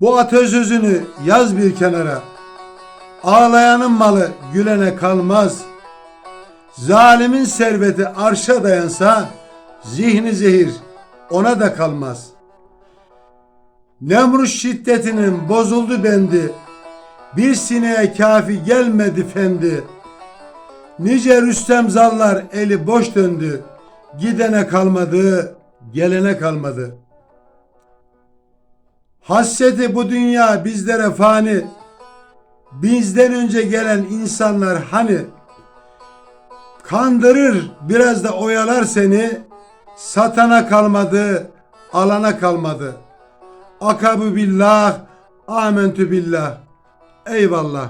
Bu atasözünü yaz bir kenara. Ağlayanın malı gülene kalmaz. Zalimin serveti arşa dayansa zihni zehir ona da kalmaz. Nemrut şiddetinin bozuldu bendi. Bir sineğe kafi gelmedi fendi. Nice Rüstem zallar eli boş döndü. Gidene kalmadı, gelene kalmadı. Hasreti bu dünya bizlere fani. Bizden önce gelen insanlar hani kandırır biraz da oyalar seni. Satana kalmadı, alana kalmadı. Akabü billah, amentü billah. Eyvallah.